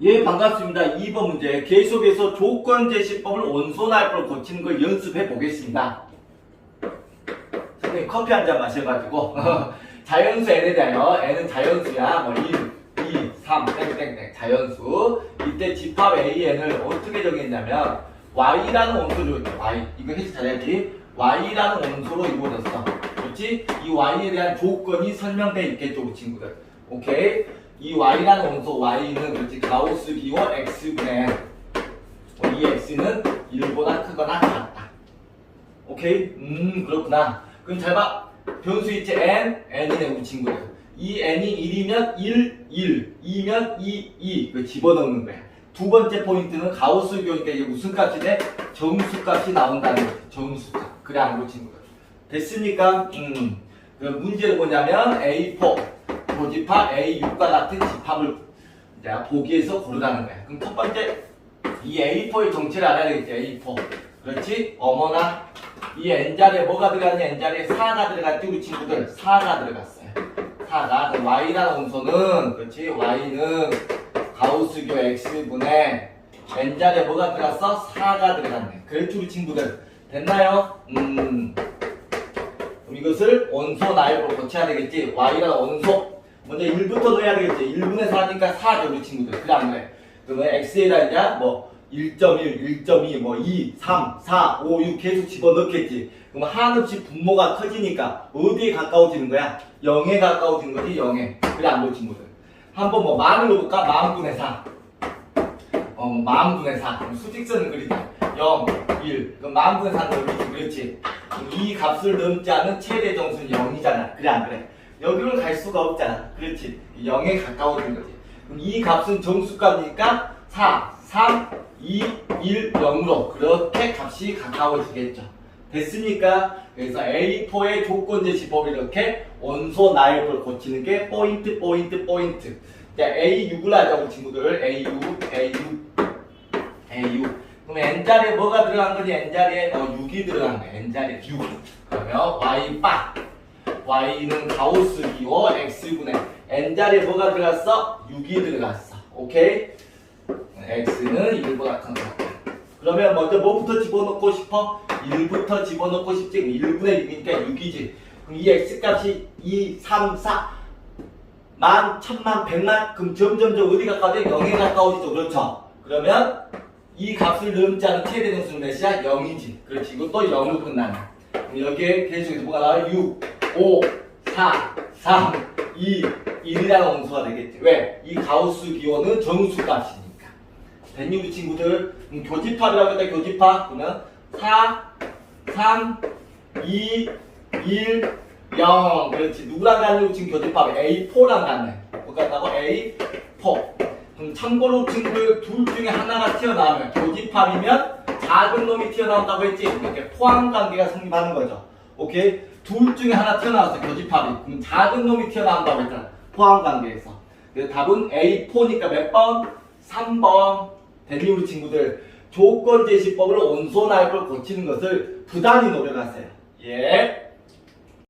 예, 반갑습니다. 2번 문제. 계속해서 조건 제시법을 원소날법을 고치는 걸 연습해 보겠습니다. 선생님 커피 한 잔 마셔가지고 자연수 n에 대하여 n은 자연수야. 뭐 1, 2, 3, 땡땡땡 자연수. 이때 집합 an을 어떻게 정했냐면 y라는 원소로 y 이거 해석 잘해야지. y라는 원소로 이루어졌어. 그렇지? 이 y에 대한 조건이 설명돼 있겠죠, 우리 친구들. 오케이? 이 y라는 원소 y는 그렇지 가우스 기호 x분의 어, 이 x는 1보다 크거나 같다. 오케이? 음 그렇구나. 그럼 잘 봐. 변수 있지 n, n이네 우리 친구들. 이 n이 1이면 1, 1, 2면 2, 2. 그 집어넣는 거야. 두 번째 포인트는 가우스 기호니까 이게 무슨 값이 돼? 정수 값이 나온다는 거지. 정수 값. 그래 안 우리 친구들. 됐습니까? 음. 그 문제는 뭐냐면 A4 고집합 A6과 같은 집합을 이제 보기에서 고르라는 거야. 그럼 첫 번째 이 A4의 정체를 알아야 되겠지. A4. 그렇지? 어머나 이 N자리에 뭐가 들어갔니? N자리에 4가 들어갔지 우리 친구들 4가 들어갔어요. 4가 그럼 Y라는 원소는 그렇지? Y는 가우스교 X분의 N자리에 뭐가 들어갔어? 4가 들어갔네. 그렇지 우리 친구들 됐나요? 음 그럼 이것을 원소 나열로 고쳐야 되겠지. Y가 원소. 먼저 1부터 넣어야 되겠지. 1분의 4니까 4죠, 우리 친구들. 안 그래? 그러면 X에다 이제 뭐 1.1, 1.2, 뭐 2, 3, 4, 5, 6 계속 집어넣겠지. 그럼 한없이 분모가 커지니까 어디에 가까워지는 거야? 0에 가까워지는 거지, 0에. 그래, 안 그래, 친구들? 한번 뭐 만을 넣어볼까? 만분의 4. 어, 만분의 4. 그럼 수직선을 그리자. 0, 1. 그럼 만분의 4는 여기지, 그렇지? 이 값을 넘지 않은 최대 정수는 0이잖아. 그래, 안 그래? 여기로 갈 수가 없잖아. 그렇지? 0에 가까워진 거지. 그럼 이 값은 정수값이니까 4, 3, 2, 1, 0으로 그렇게 값이 가까워지겠죠. 됐습니까? 그래서 A4의 조건 제시법을 이렇게 원소 나열을 고치는 게 포인트, 포인트, 포인트. 자, A6을 하자고 친구들. A6, A6, A6. 그럼 N자리에 뭐가 들어간 거지? N자리에 어, 6이 들어간 거야. N자리에 6. 그러면 Y 빡. Y는 가우스 기호 X분의 N자리에 뭐가 들어갔어? 6이 들어갔어. 오케이? X는 1보다 큰 거. 그러면 먼저 뭐부터 집어넣고 싶어? 1부터 집어넣고 싶지. 1분의 6이니까 6이지. 그럼 이 X값이 2, 3, 4, 만, 천만, 백만? 그럼 점점점 어디 가까워져? 0에 가까워지죠. 그렇죠? 그러면 이 값을 넘지 않은 최대 정수는 몇이야? 0이지. 그렇지. 이것도 0으로 끝나네. 그럼 여기에 계속해서 뭐가 나와? 6, 5, 4, 3, 2, 1이라는 원소가 되겠지. 왜? 이 가우스 기호는 정수값이니 까. 됐니 우리 친구들? 그럼 교집합이라고 했다 교집합. 그러면 4, 3, 2, 1, 0. 그렇지. 누구랑 같니? 지금 교집합 A4랑 같네. 뭐가 같다고? A4. 그럼 참고로 친구들 둘 중에 하나가 튀어나오면 교집합이면 작은 놈이 튀어나온다고 했지. 이렇게 포함 관계가 성립하는 거죠. 오케이? 둘 중에 하나 튀어나왔어 교집합이. 그럼 작은 놈이 튀어나온다고 했잖아. 포함 관계에서. 그래서 답은 A4니까 몇 번? 3번. 됐니 우리 친구들? 조건 제시법을 온소나이를 고치는 것을 부단히 노력하세요. 예.